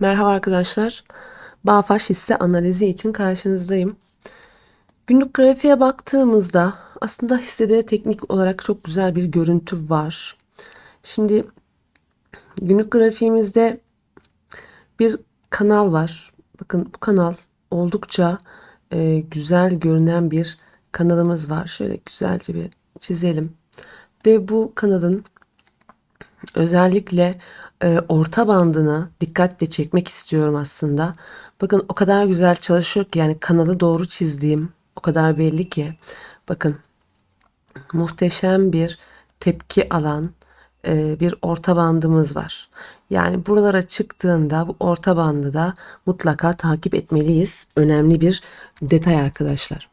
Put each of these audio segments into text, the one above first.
Merhaba arkadaşlar. Bağfaş hisse analizi için karşınızdayım. Günlük grafiğe baktığımızda aslında hissede teknik olarak çok güzel bir görüntü var. Şimdi günlük grafiğimizde bir kanal var. Bakın bu kanal oldukça e, güzel görünen bir kanalımız var. Şöyle güzelce bir çizelim. Ve bu kanalın özellikle e, orta bandına dikkatle çekmek istiyorum aslında. Bakın o kadar güzel çalışıyor ki yani kanalı doğru çizdiğim o kadar belli ki. Bakın muhteşem bir tepki alan e, bir orta bandımız var. Yani buralara çıktığında bu orta bandı da mutlaka takip etmeliyiz. Önemli bir detay arkadaşlar.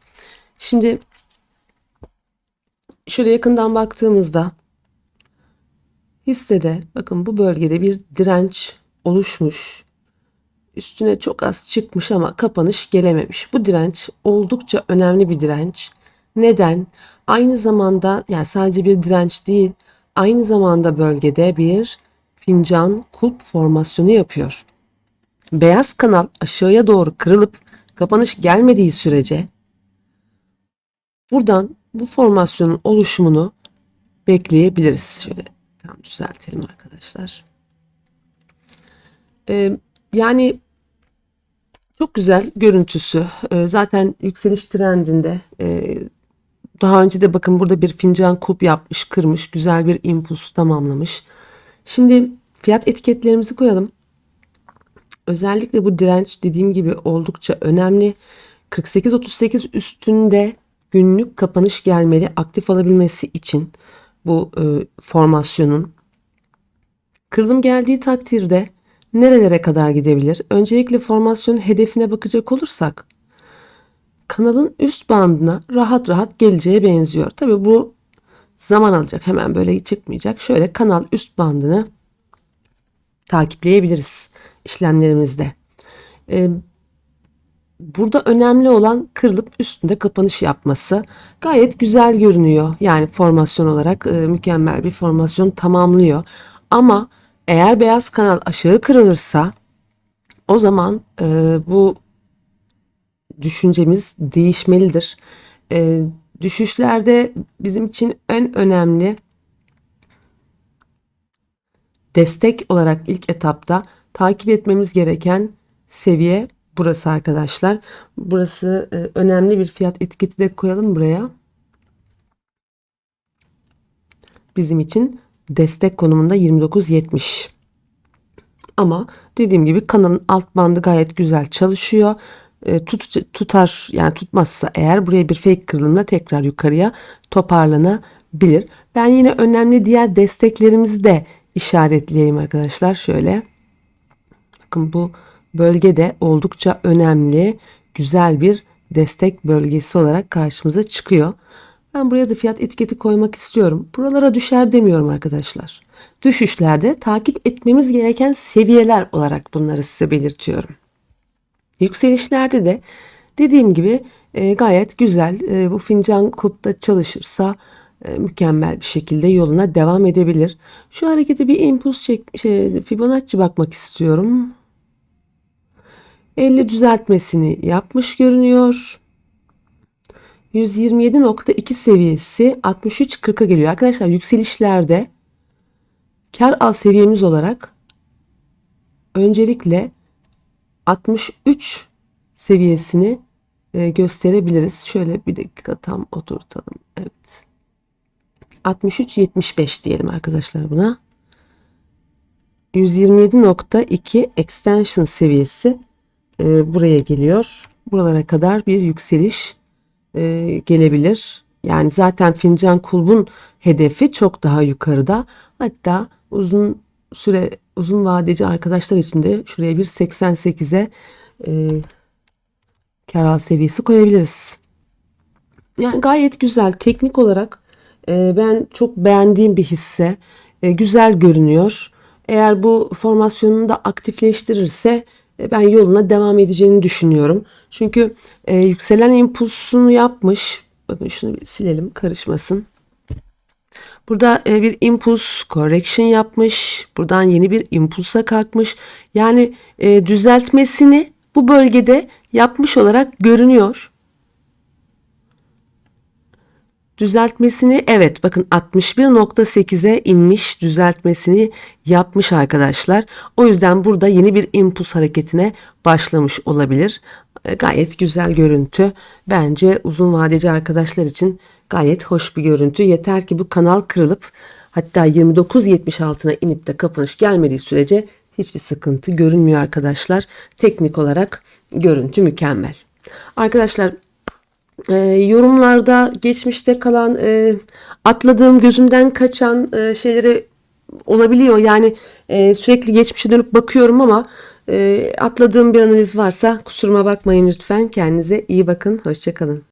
Şimdi şöyle yakından baktığımızda hissede bakın bu bölgede bir direnç oluşmuş. Üstüne çok az çıkmış ama kapanış gelememiş. Bu direnç oldukça önemli bir direnç. Neden? Aynı zamanda yani sadece bir direnç değil, aynı zamanda bölgede bir fincan kulp formasyonu yapıyor. Beyaz kanal aşağıya doğru kırılıp kapanış gelmediği sürece buradan bu formasyonun oluşumunu bekleyebiliriz. Şöyle tam düzeltelim arkadaşlar. Ee, yani çok güzel görüntüsü. Ee, zaten yükseliş trendinde e, daha önce de bakın burada bir fincan kulp yapmış, kırmış, güzel bir impuls tamamlamış. Şimdi fiyat etiketlerimizi koyalım. Özellikle bu direnç dediğim gibi oldukça önemli. 48-38 üstünde günlük kapanış gelmeli aktif alabilmesi için bu e, formasyonun. Kırılım geldiği takdirde nerelere kadar gidebilir? Öncelikle formasyonun hedefine bakacak olursak kanalın üst bandına rahat rahat geleceğe benziyor. Tabi bu zaman alacak. Hemen böyle çıkmayacak. Şöyle kanal üst bandını takipleyebiliriz işlemlerimizde. Ee, burada önemli olan kırılıp üstünde kapanış yapması. Gayet güzel görünüyor. Yani formasyon olarak e, mükemmel bir formasyon tamamlıyor. Ama eğer beyaz kanal aşağı kırılırsa o zaman e, bu düşüncemiz değişmelidir. E, düşüşlerde bizim için en önemli destek olarak ilk etapta takip etmemiz gereken seviye burası arkadaşlar. Burası e, önemli bir fiyat etiketi de koyalım buraya. Bizim için destek konumunda 29.70. Ama dediğim gibi kanalın alt bandı gayet güzel çalışıyor. E, tut, tutar yani tutmazsa eğer buraya bir fake kırılımla tekrar yukarıya toparlanabilir. Ben yine önemli diğer desteklerimizi de işaretleyeyim arkadaşlar. Şöyle bakın bu bölgede oldukça önemli güzel bir destek bölgesi olarak karşımıza çıkıyor. Ben buraya da fiyat etiketi koymak istiyorum. Buralara düşer demiyorum arkadaşlar. Düşüşlerde takip etmemiz gereken seviyeler olarak bunları size belirtiyorum. Yükselişlerde de dediğim gibi e, gayet güzel e, bu fincan kulpta çalışırsa e, mükemmel bir şekilde yoluna devam edebilir. Şu harekete bir impuls çek, şey, Fibonacci bakmak istiyorum. 50 düzeltmesini yapmış görünüyor. 127.2 seviyesi 63.40'a geliyor. Arkadaşlar yükselişlerde kar al seviyemiz olarak öncelikle 63 seviyesini e, gösterebiliriz. Şöyle bir dakika tam oturtalım. Evet. 63.75 diyelim arkadaşlar buna. 127.2 extension seviyesi e, buraya geliyor. Buralara kadar bir yükseliş e, gelebilir. Yani zaten fincan kulbun hedefi çok daha yukarıda. Hatta uzun süre uzun vadeci arkadaşlar için de şuraya bir 88'e e, kar seviyesi koyabiliriz. Yani gayet güzel teknik olarak e, ben çok beğendiğim bir hisse. E, güzel görünüyor. Eğer bu formasyonunu da aktifleştirirse ben yoluna devam edeceğini düşünüyorum. Çünkü e, yükselen impulsunu yapmış. Bakın şunu bir silelim karışmasın. Burada e, bir impuls correction yapmış. Buradan yeni bir impulsa kalkmış. Yani e, düzeltmesini bu bölgede yapmış olarak görünüyor. Düzeltmesini evet bakın 61.8'e inmiş düzeltmesini yapmış arkadaşlar. O yüzden burada yeni bir impuls hareketine başlamış olabilir. E, Gayet güzel görüntü. Bence uzun vadeci arkadaşlar için gayet hoş bir görüntü. Yeter ki bu kanal kırılıp hatta 29.70 altına inip de kapanış gelmediği sürece hiçbir sıkıntı görünmüyor arkadaşlar. Teknik olarak görüntü mükemmel. Arkadaşlar e, yorumlarda geçmişte kalan e, atladığım gözümden kaçan e, şeyleri olabiliyor. Yani e, sürekli geçmişe dönüp bakıyorum ama e, atladığım bir analiz varsa kusuruma bakmayın lütfen. Kendinize iyi bakın. Hoşçakalın.